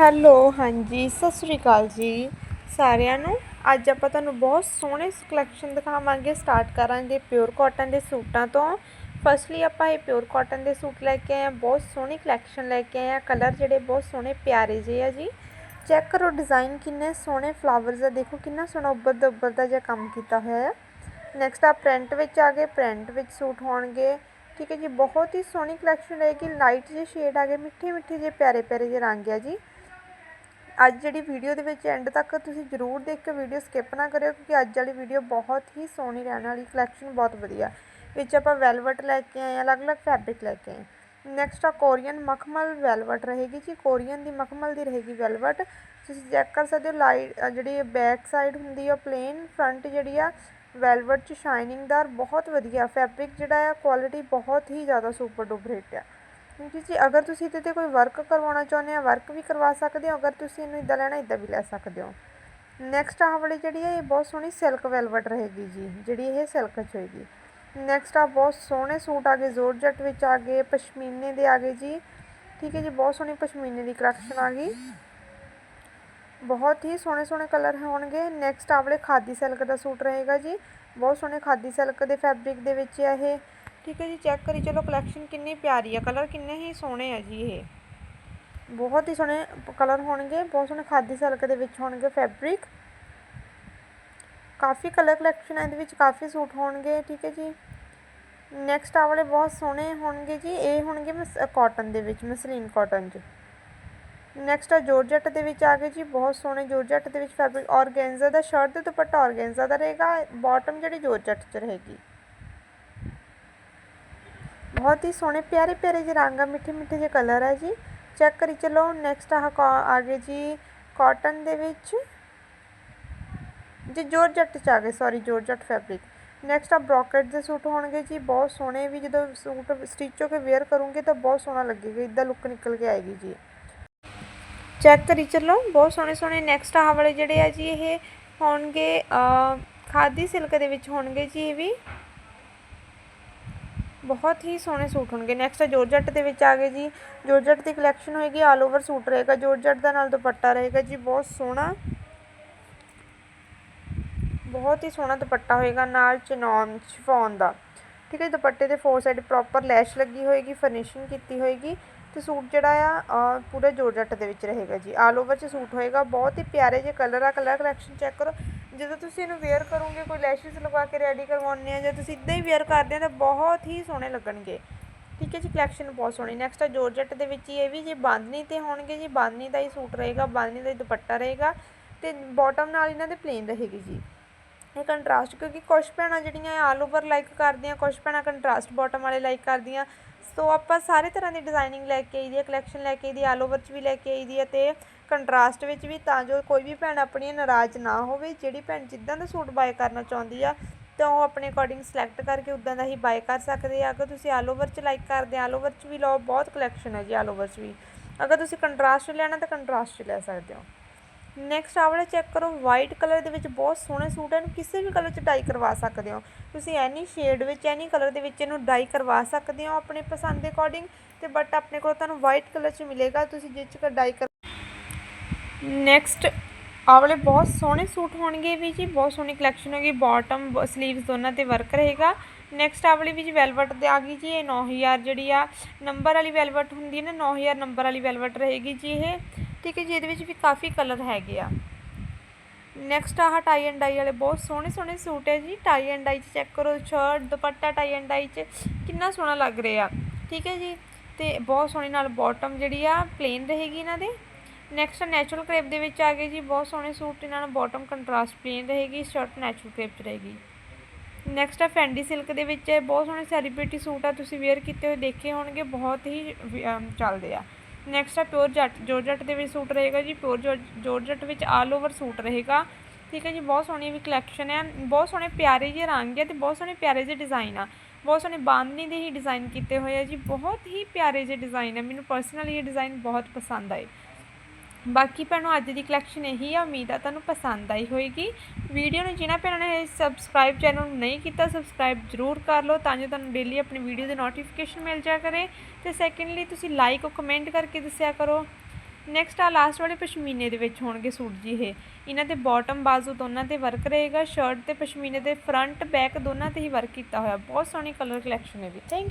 Hello, ਹਾਂਜੀ, ਸਤਿ ਸ੍ਰੀ ਅਕਾਲ ਜੀ ਸਾਰਿਆਂ ਨੂੰ। ਅੱਜ ਆਪਾਂ ਤੁਹਾਨੂੰ ਬਹੁਤ ਸੋਹਣੇ ਕਲੈਕਸ਼ਨ ਦਿਖਾਵਾਂਗੇ। ਸਟਾਰਟ ਕਰਾਂਗੇ ਪਿਓਰ ਕਾਟਨ ਦੇ ਸੂਟਾਂ ਤੋਂ। ਫਸਟਲੀ ਆਪਾਂ ਇਹ ਪਿਓਰ ਕਾਟਨ ਦੇ ਸੂਟ ਲੈ ਕੇ ਆਏ ਆ ਬਹੁਤ ਸੋਹਣੀ ਕਲੈਕਸ਼ਨ ਲੈ ਕੇ ਆਏ ਆ ਕਲਰ ਜਿਹੜੇ ਬਹੁਤ ਸੋਹਣੇ, ਪਿਆਰੇ ਜਿਹੇ ਆ ਜੀ। ਚੈੱਕ ਕਰੋ ਡਿਜ਼ਾਈਨ ਕਿੰਨੇ ਸੋਹਣੇ ਫਲਾਵਰਸ ਆ। ਦੇਖੋ ਕਿੰਨਾ ਸੋਹਣਾ ਉੱਭਰਦਾ ਉੱਭਰਦਾ ਜਿਹਾ ਕੰਮ ਕੀਤਾ ਹੋਇਆ ਆ। ਨੈਕਸਟ ਆ ਪ੍ਰਿੰਟ ਵਿੱਚ ਆ ਗਏ। ਪ੍ਰਿੰਟ ਵਿੱਚ ਸੂਟ ਹੋਣਗੇ। ਠੀਕ ਹੈ ਜੀ, ਬਹੁਤ ਹੀ ਸੋਹਣੀ ਕਲੈਕਸ਼ਨ ਰਹੇਗੀ। ਲਾਈਟ ਜਿਹੇ ਸ਼ੇਡ ਆ ਗਏ। ਮਿੱਠੇ ਮਿੱਠੇ ਜਿਹੇ ਪਿਆਰੇ ਪਿਆਰੇ ਜਿਹੇ ਰੰਗ ਆ ਜੀ। ਅੱਜ ਜਿਹੜੀ ਵੀਡੀਓ ਦੇ ਵਿੱਚ ਐਂਡ ਤੱਕ ਤੁਸੀਂ ਜਰੂਰ ਦੇਖ ਕੇ ਵੀਡੀਓ ਸਕਿਪ ਨਾ ਕਰਿਓ, ਕਿਉਂਕਿ ਅੱਜ ਵਾਲੀ ਵੀਡੀਓ ਬਹੁਤ ਹੀ ਸੋਹਣੀ ਰਹਿਣ ਵਾਲੀ ਕਲੈਕਸ਼ਨ ਬਹੁਤ ਵਧੀਆ। ਵਿੱਚ ਆਪਾਂ ਵੈਲਵਟ ਲੈ ਕੇ ਆਏ ਹਾਂ, ਅਲੱਗ-ਅਲੱਗ ਫੈਬਰਿਕ ਲੈ ਕੇ ਆਏ ਨੈਕਸਟ ਆ ਕੋਰੀਅਨ ਮਖਮਲ ਵੈਲਵਟ ਰਹੇਗੀ ਜੀ। ਕੋਰੀਅਨ ਦੀ ਮਖਮਲ ਦੀ ਰਹੇਗੀ ਵੈਲਵਟ ਤੁਸੀਂ ਚੈੱਕ ਕਰ ਸਕਦੇ ਹੋ ਲਾਈਟ ਜਿਹੜੀ ਬੈਕ ਸਾਈਡ ਹੁੰਦੀ ਆ ਪਲੇਨ ਫਰੰਟ ਜਿਹੜੀ ਆ ਵੈਲਵਟ ਚ ਸ਼ਾਈਨਿੰਗਦਾਰ ਬਹੁਤ ਵਧੀਆ ਫੈਬਰਿਕ ਜਿਹੜਾ ਆ ਕੁਆਲਿਟੀ ਬਹੁਤ ਹੀ ਜ਼ਿਆਦਾ ਸੁਪਰ ਡੁਪਰ ਹਿੱਟ ਆ। ਕਿਉਂਕਿ ਜੀ ਅਗਰ ਤੁਸੀਂ ਇਹਦੇ ਤੇ ਕੋਈ ਵਰਕ ਕਰਵਾਉਣਾ ਚਾਹੁੰਦੇ ਆ ਵਰਕ ਵੀ ਕਰਵਾ ਸਕਦੇ ਹੋ, ਅਗਰ ਤੁਸੀਂ ਇਹਨੂੰ ਇਦਾਂ ਲੈਣਾ ਇਦਾਂ ਵੀ ਲੈ ਸਕਦੇ ਹੋ। ਨੈਕਸਟ ਆਹ ਵਾਲੀ ਜਿਹੜੀ ਹੈ ਇਹ ਬਹੁਤ ਸੋਹਣੀ ਸਿਲਕ ਵੈਲਵਟ ਰਹੇਗੀ ਜੀ, ਜਿਹੜੀ ਇਹ ਸਿਲਕ ਚ ਹੋਏਗੀ। ਨੈਕਸਟ ਆ ਬਹੁਤ ਸੋਹਣੇ ਸੂਟ ਆ ਗਏ ਜ਼ੋਰਜਟ ਵਿੱਚ ਆ ਗਏ, ਪਸ਼ਮੀਨੇ ਦੇ ਆ ਗਏ ਜੀ। ਠੀਕ ਹੈ ਜੀ, ਬਹੁਤ ਸੋਹਣੀ ਪਸ਼ਮੀਨੇ ਦੀ ਕਲੈਕਸ਼ਨ ਆ ਗਈ। ਬਹੁਤ ਹੀ ਸੋਹਣੇ ਸੋਹਣੇ ਕਲਰ ਹੋਣਗੇ। ਨੈਕਸਟ ਆਹ ਵਾਲੇ ਖਾਦੀ ਸਿਲਕ ਦਾ ਸੂਟ ਰਹੇਗਾ ਜੀ। ਬਹੁਤ ਸੋਹਣੇ ਖਾਦੀ ਸਿਲਕ ਦੇ ਫੈਬਰਿਕ ਦੇ ਵਿੱਚ ਆ ਇਹ। ਠੀਕ ਹੈ ਜੀ ਚੈੱਕ ਕਰੀ। ਚਲੋ ਕਲੈਕਸ਼ਨ ਕਿੰਨੀ ਪਿਆਰੀ ਆ। ਕਲਰ ਕਿੰਨੇ ਹੀ ਸੋਹਣੇ ਆ ਜੀ ਇਹ। ਬਹੁਤ ਹੀ ਸੋਹਣੇ ਕਲਰ ਹੋਣਗੇ। ਬਹੁਤ ਸੋਹਣੇ ਖਾਦੀ ਸਿਲਕ ਦੇ ਵਿੱਚ ਹੋਣਗੇ ਫੈਬਰਿਕ ਕਾਫੀ ਕਲਰ ਕਲੈਕਸ਼ਨ ਇਹਦੇ ਵਿੱਚ ਕਾਫੀ ਸੂਟ ਹੋਣਗੇ, ਠੀਕ ਹੈ ਜੀ। ਨੈਕਸਟ ਆ ਵਾਲੇ ਬਹੁਤ ਸੋਹਣੇ ਹੋਣਗੇ ਜੀ। ਇਹ ਹੋਣਗੇ ਕਾਟਨ ਦੇ ਵਿੱਚ ਮਸਲੀਨ ਕਾਟਨ 'ਚ। ਨੈਕਸਟ ਆ ਜੋਰਜਟ ਦੇ ਵਿੱਚ ਆ ਗਏ ਜੀ। ਬਹੁਤ ਸੋਹਣੇ ਜੋਰਜਟ ਦੇ ਵਿੱਚ ਫੈਬਰਿਕ ਆਰਗੈਂਜ਼ਾ ਦਾ ਸ਼ਰਟ ਤੇ ਦੁਪੱਟਾ ਆਰਗੈਂਜ਼ਾ ਦਾ ਰਹੇਗਾ। ਬਾਟਮ ਜਿਹੜੀ ਜੋਰਜਟ 'ਚ ਰਹੇਗੀ। ਬਹੁਤ ਹੀ ਸੋਹਣੇ, ਪਿਆਰੇ ਪਿਆਰੇ ਜਿਹੇ ਰੰਗ ਆ, ਮਿੱਠੇ ਮਿੱਠੇ ਜਿਹੇ ਕਲਰ ਹੈ ਜੀ। ਚੈੱਕ ਕਰੀ ਚਲੋ ਨੈਕਸਟ ਆਹ ਆ ਗਏ ਜੀ ਕਾਟਨ ਦੇ ਵਿੱਚ। ਜੀ ਜੋਰਜਟ ਚ ਆ ਗਏ ਸੌਰੀ ਜੋਰਜਟ ਫੈਬਰਿਕ ਨੈਕਸਟ ਆ ਬ੍ਰੋਕਟ ਦੇ ਸੂਟ ਹੋਣਗੇ ਜੀ, ਬਹੁਤ ਸੋਹਣੇ। ਵੀ ਜਦੋਂ ਸੂਟ ਸਟਿਚ ਹੋ ਕੇ ਵੇਅਰ ਕਰੂੰਗੇ ਤਾਂ ਬਹੁਤ ਸੋਹਣਾ ਲੱਗੇਗਾ ਇਦਾਂ ਲੁੱਕ ਨਿਕਲ ਕੇ ਆਏਗੀ ਜੀ। ਚੈੱਕ ਕਰੀ ਚੱਲੋ, ਬਹੁਤ ਸੋਹਣੇ ਸੋਹਣੇ। ਨੈਕਸਟ ਆਹ ਵਾਲੇ ਜਿਹੜੇ ਆ ਜੀ, ਇਹ ਹੋਣਗੇ ਖਾਦੀ ਸਿਲਕ ਦੇ ਵਿੱਚ ਹੋਣਗੇ ਜੀ ਇਹ ਵੀ। ਬਹੁਤ ਹੀ ਸੋਹਣੇ ਸੂਟ ਹੋਣਗੇ। ਨੈਕਸਟ ਜੋਰਜੱਟ ਦੇ ਵਿੱਚ ਆ ਗਏ ਜੀ। ਜੋਰਜੱਟ ਦੀ ਕਲੈਕਸ਼ਨ ਹੋਏਗੀ ਆਲ ਓਵਰ ਸੂਟ ਰਹੇਗਾ। ਜੋਰਜੱਟ ਦਾ ਨਾਲ ਦੁਪੱਟਾ ਰਹੇਗਾ ਜੀ, ਬਹੁਤ ਸੋਹਣਾ। ਬਹੁਤ ਹੀ ਸੋਹਣਾ ਦੁਪੱਟਾ ਹੋਏਗਾ ਨਾਲ ਚਨੌਨ ਸ਼ਿਫੋਨ ਦਾ। ਠੀਕ ਹੈ ਦੁਪੱਟੇ ਦੇ ਫੋਰ ਸਾਈਡ ਪ੍ਰੋਪਰ ਲੈਸ਼ ਲੱਗੀ ਹੋਏਗੀ ਫਰਨਿਸ਼ਿੰਗ ਕੀਤੀ ਹੋਏਗੀ ਤੇ ਸੂਟ ਜਿਹੜਾ ਆ ਪੂਰੇ ਜ਼ੋਰਜੱਟ ਦੇ ਵਿੱਚ ਰਹੇਗਾ ਜੀ। ਆਲ ਓਵਰ ਚ ਸੂਟ ਹੋਏਗਾ, ਬਹੁਤ ਹੀ ਪਿਆਰੇ ਜਿਹੇ ਕਲਰ ਆ। ਕਲਰ ਕਲੈਕਸ਼ਨ ਚੈੱਕ ਕਰੋ। ਜਦੋਂ ਤੁਸੀਂ ਇਹਨੂੰ ਵੇਅਰ ਕਰੋਗੇ, ਕੋਈ ਲੈਸ਼ਸ ਲਗਾ ਕੇ ਰੈਡੀ ਕਰਵਾਉਂਦੇ ਆ ਜਾਂ ਤੁਸੀਂ ਇਦਾਂ ਹੀ ਵੇਅਰ ਕਰਦੇ ਆ ਤਾਂ ਬਹੁਤ ਹੀ ਸੋਹਣੇ ਲੱਗਣਗੇ। ਠੀਕ ਹੈ ਜੀ ਕਲੈਕਸ਼ਨ ਬਹੁਤ ਸੋਹਣੀ। ਨੈਕਸਟ ਆ ਜੋਰਜਟ ਦੇ ਵਿੱਚ ਇਹ ਵੀ ਜੀ ਬਾਂਦਨੀ ਤੇ ਹੋਣਗੇ ਜੀ ਬਾਂਦਨੀ ਦਾ ਹੀ ਸੂਟ ਰਹੇਗਾ ਬਾਂਦਨੀ ਦਾ ਹੀ ਦੁਪੱਟਾ ਰਹੇਗਾ ਤੇ ਬਾਟਮ ਨਾਲ ਇਹਨਾਂ ਦੇ ਪਲੇਨ ਰਹੇਗੀ ਜੀ। ਇਹ ਕੰਟਰਾਸਟ ਕਿਉਂਕਿ ਕੁਝ ਭੈਣਾਂ ਜਿਹੜੀਆਂ ਆਲ ਓਵਰ ਲਾਈਕ ਕਰਦੀਆਂ ਕੁਝ ਭੈਣਾਂ ਕੰਟਰਾਸਟ ਬਾਟਮ ਵਾਲੇ ਲਾਈਕ ਕਰਦੀਆਂ। ਸੋ ਆਪਾਂ ਸਾਰੇ ਤਰ੍ਹਾਂ ਦੀ ਡਿਜ਼ਾਈਨਿੰਗ ਲੈ ਕੇ ਆਈਦੀ ਹੈ ਕਲੈਕਸ਼ਨ ਲੈ ਕੇ ਆਈ ਦੀ ਆਲ ਓਵਰ 'ਚ ਵੀ ਲੈ ਕੇ ਆਈ ਦੀ ਹੈ ਤੇ ਕੰਟਰਾਸਟ ਵਿੱਚ ਵੀ ਤਾਂ ਜੋ ਕੋਈ ਵੀ ਭੈਣ ਆਪਣੀ ਨਾਰਾਜ਼ ਨਾ ਹੋਵੇ, ਜਿਹੜੀ ਭੈਣ ਜਿੱਦਾਂ ਦਾ ਸੂਟ ਬਾਏ ਕਰਨਾ ਚਾਹੁੰਦੀ ਆ, ਤਾਂ ਉਹ ਆਪਣੇ ਅਕੋਰਡਿੰਗ ਸਿਲੈਕਟ ਕਰਕੇ ਉਦਾਂ ਦਾ ਹੀ ਬਾਏ ਕਰ ਸਕਦੇ ਆ। ਅਗਰ ਤੁਸੀਂ ਆਲ ਓਵਰ 'ਚ ਲਾਈਕ ਕਰਦੇ ਆ ਆਲ ਓਵਰ 'ਚ ਵੀ ਲਓ, ਬਹੁਤ ਕਲੈਕਸ਼ਨ ਹੈ ਜੀ ਆਲ ਓਵਰ 'ਚ ਵੀ। ਅਗਰ ਤੁਸੀਂ ਕੰਟਰਾਸਟ ਲੈਣਾ ਤਾਂ ਕੰਟਰਾਸਟ 'ਚ ਲੈ ਸਕਦੇ ਹੋ। ਨੈਕਸਟ ਆ ਚੈੱਕ ਕਰੋ ਵਾਈਟ ਕਲਰ ਦੇ ਵਿੱਚ ਬਹੁਤ ਸੋਹਣੇ ਸੂਟ ਹਨ, ਕਿਸੇ ਵੀ ਕਲਰ 'ਚ ਡਾਈ ਕਰਵਾ ਸਕਦੇ ਹੋ। ਤੁਸੀਂ ਐਨੀ ਸ਼ੇਡ ਵਿੱਚ, ਐਨੀ ਕਲਰ ਦੇ ਵਿੱਚ ਇਹਨੂੰ ਡਾਈ ਕਰਵਾ ਸਕਦੇ ਹੋ ਆਪਣੇ ਪਸੰਦ ਦੇ ਅਕੋਰਡਿੰਗ ਤੇ ਬਟ ਆਪਣੇ ਕੋਲ ਤੁਹਾਨੂੰ ਵਾਈਟ ਕਲਰ 'ਚ ਮਿਲੇਗਾ, ਤੁਸੀਂ ਜਿਸ 'ਚ ਡਾਈ ਕਰ ਨੈਕਸਟ ਆ ਵਾਲੇ ਬਹੁਤ ਸੋਹਣੇ ਸੂਟ ਹੋਣਗੇ ਵੀ ਜੀ, ਬਹੁਤ ਸੋਹਣੀ ਕਲੈਕਸ਼ਨ ਹੋਗੀ ਬਾਟਮ ਸਲੀਵਸ ਦੋਨਾਂ ਤੇ ਵਰਕ ਰਹੇਗਾ। ਨੈਕਸਟ ਆ ਵਾਲੀ ਵੀ ਵੈਲਵਟ ਤੇ ਆ ਗਈ ਜੀ, ਇਹ 9000 ਜਿਹੜੀ ਆ ਨੰਬਰ ਵਾਲੀ ਵੈਲਵਟ ਹੁੰਦੀ ਹੈ ਨਾ 9000 ਨੰਬਰ ਵਾਲੀ ਵੈਲਵਟ ਰਹੇਗੀ ਜੀ ਇਹ। ਠੀਕ ਹੈ ਜੀ ਇਹਦੇ ਵਿੱਚ ਵੀ ਕਾਫੀ ਕਲਰ ਹੈਗੇ ਆ। ਨੈਕਸਟ ਆਹ ਟਾਈ ਐਂਡ ਡਾਈ ਵਾਲੇ ਬਹੁਤ ਸੋਹਣੇ ਸੋਹਣੇ ਸੂਟ ਹੈ ਜੀ। ਟਾਈ ਐਂਡ ਡਾਈ 'ਚ ਚੈੱਕ ਕਰੋ ਸ਼ਰਟ ਦੁਪੱਟਾ ਟਾਈ ਐਂਡ ਡਾਈ 'ਚ ਕਿੰਨਾ ਸੋਹਣਾ ਲੱਗ ਰਿਹਾ। ਠੀਕ ਹੈ ਜੀ? ਤੇ ਬਹੁਤ ਸੋਹਣੇ ਨਾਲ ਬਾਟਮ ਜਿਹੜੀ ਆ ਪਲੇਨ ਰਹੇਗੀ ਇਹਨਾਂ ਦੇ। ਨੈਕਸਟ ਨੈਚੁਰਲ ਕ੍ਰੇਪ ਦੇ ਵਿੱਚ ਆ ਗਏ ਜੀ। ਬਹੁਤ ਸੋਹਣੇ ਸੂਟ ਇਹਨਾਂ ਨਾਲ ਬਾਟਮ ਕੰਟਰਾਸਟ ਪਲੇਨ ਰਹੇਗੀ ਸ਼ਰਟ ਨੈਚੁਰਲ ਕ੍ਰੇਪ 'ਚ ਰਹੇਗੀ। ਨੈਕਸਟ ਆ ਫੈਂਡੀ ਸਿਲਕ ਦੇ ਵਿੱਚ ਬਹੁਤ ਸੋਹਣੇ ਸੈਲੀਬ੍ਰਿਟੀ ਸੂਟ ਆ। ਤੁਸੀਂ ਵੇਅਰ ਕੀਤੇ ਹੋਏ ਦੇਖੇ ਹੋਣਗੇ। ਬਹੁਤ ਹੀ ਚੱਲਦੇ ਆ। ਨੈਕਸਟ ਆ ਪਿਓਰ ਜੱਟ ਜੋਰਜੱਟ ਦੇ ਵਿੱਚ ਸੂਟ ਰਹੇਗਾ ਜੀ ਪਿਓਰ ਜੋਰਜੱਟ ਵਿੱਚ ਆਲ ਓਵਰ ਸੂਟ ਰਹੇਗਾ। ਠੀਕ ਹੈ ਜੀ, ਬਹੁਤ ਸੋਹਣੀ ਵੀ ਕਲੈਕਸ਼ਨ ਹੈ ਬਹੁਤ ਸੋਹਣੇ ਪਿਆਰੇ ਜਿਹੇ ਰੰਗ ਹੈ ਤੇ ਬਹੁਤ ਸੋਹਣੇ ਪਿਆਰੇ ਜਿਹੇ ਡਿਜ਼ਾਈਨ ਆ। ਬਹੁਤ ਸੋਹਣੇ ਬਾਂਦਨੀ ਦੇ ਹੀ ਡਿਜ਼ਾਈਨ ਕੀਤੇ ਹੋਏ ਆ ਜੀ, ਬਹੁਤ ਹੀ ਪਿਆਰੇ ਜਿਹੇ ਡਿਜ਼ਾਈਨ ਹੈ ਮੈਨੂੰ ਪਰਸਨਲੀ ਇਹ ਡਿਜ਼ਾਈਨ ਬਹੁਤ ਪਸੰਦ ਆਏ। ਬਾਕੀ ਭੈਣੋ, ਅੱਜ ਦੀ ਕਲੈਕਸ਼ਨ ਇਹੀ ਆ, ਉਮੀਦ ਆ ਤੁਹਾਨੂੰ ਪਸੰਦ ਆਈ ਹੋਏਗੀ। ਵੀਡੀਓ ਨੂੰ ਜਿਨ੍ਹਾਂ ਭੈਣਾਂ ਨੇ ਸਬਸਕ੍ਰਾਈਬ ਚੈਨਲ ਨੂੰ ਨਹੀਂ ਕੀਤਾ ਸਬਸਕ੍ਰਾਈਬ ਜ਼ਰੂਰ ਕਰ ਲਓ ਤਾਂ ਜੋ ਤੁਹਾਨੂੰ ਡੇਲੀ ਆਪਣੀ ਵੀਡੀਓ ਦੇ ਨੋਟੀਫਿਕੇਸ਼ਨ ਮਿਲ ਜਾ ਕਰੇ। ਤੇ ਸੈਕੰਡਲੀ ਤੁਸੀਂ ਲਾਈਕ ਔਰ ਕਮੈਂਟ ਕਰਕੇ ਦੱਸਿਆ ਕਰੋ। ਨੈਕਸਟ ਆ ਲਾਸਟ ਵਾਲੇ ਪਸ਼ਮੀਨੇ ਦੇ ਵਿੱਚ ਹੋਣਗੇ ਸੂਟ ਜੀ ਇਹ। ਇਹਨਾਂ ਦੇ ਬਾਟਮ ਬਾਜ਼ੂ ਦੋਨਾਂ ਤੇ ਵਰਕ ਰਹੇਗਾ ਸ਼ਰਟ ਤੇ ਪਸ਼ਮੀਨੇ ਦੇ ਫਰੰਟ ਬੈਕ ਦੋਨਾਂ ਤੇ ਹੀ ਵਰਕ ਕੀਤਾ ਹੋਇਆ। ਬਹੁਤ ਸੋਹਣੀ ਕਲਰ ਕਲੈਕਸ਼ਨ ਹੈ ਵੀ। ਥੈਂਕ